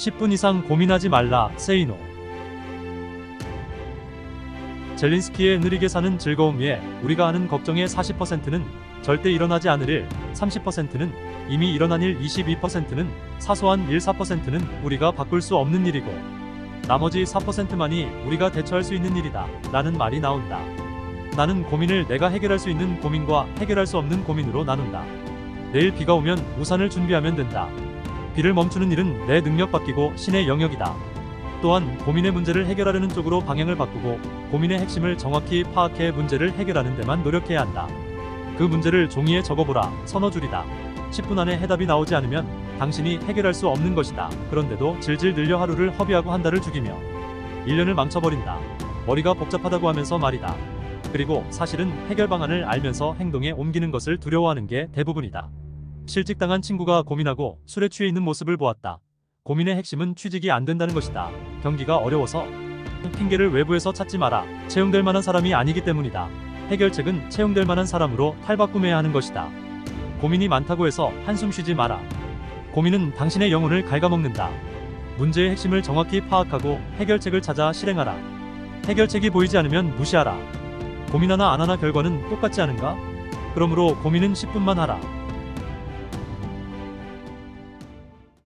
10분 이상 고민하지 말라. 세이노. 젤린스키의 느리게 사는 즐거움 위에 우리가 하는 걱정의 40%는 절대 일어나지 않을 일, 30%는 이미 일어난 일, 22%는 사소한 일, 4%는 우리가 바꿀 수 없는 일이고 나머지 4%만이 우리가 대처할 수 있는 일이다. 라는 말이 나온다. 나는 고민을 내가 해결할 수 있는 고민과 해결할 수 없는 고민으로 나눈다. 내일 비가 오면 우산을 준비하면 된다. 비를 멈추는 일은 내 능력 바뀌고 신의 영역이다. 또한 고민의 문제를 해결하려는 쪽으로 방향을 바꾸고 고민의 핵심을 정확히 파악해 문제를 해결하는 데만 노력해야 한다. 그 문제를 종이에 적어보라. 서너 줄이다. 10분 안에 해답이 나오지 않으면 당신이 해결할 수 없는 것이다. 그런데도 질질 늘려 하루를 허비하고 한 달을 죽이며 1년을 망쳐버린다. 머리가 복잡하다고 하면서 말이다. 그리고 사실은 해결 방안을 알면서 행동에 옮기는 것을 두려워하는 게 대부분이다. 실직당한 친구가 고민하고 술에 취해 있는 모습을 보았다. 고민의 핵심은 취직이 안 된다는 것이다. 경기가 어려워서 핑계를 외부에서 찾지 마라. 채용될 만한 사람이 아니기 때문이다. 해결책은 채용될 만한 사람으로 탈바꿈해야 하는 것이다. 고민이 많다고 해서 한숨 쉬지 마라. 고민은 당신의 영혼을 갉아먹는다. 문제의 핵심을 정확히 파악하고 해결책을 찾아 실행하라. 해결책이 보이지 않으면 무시하라. 고민하나 안 하나 결과는 똑같지 않은가? 그러므로 고민은 10분만 하라.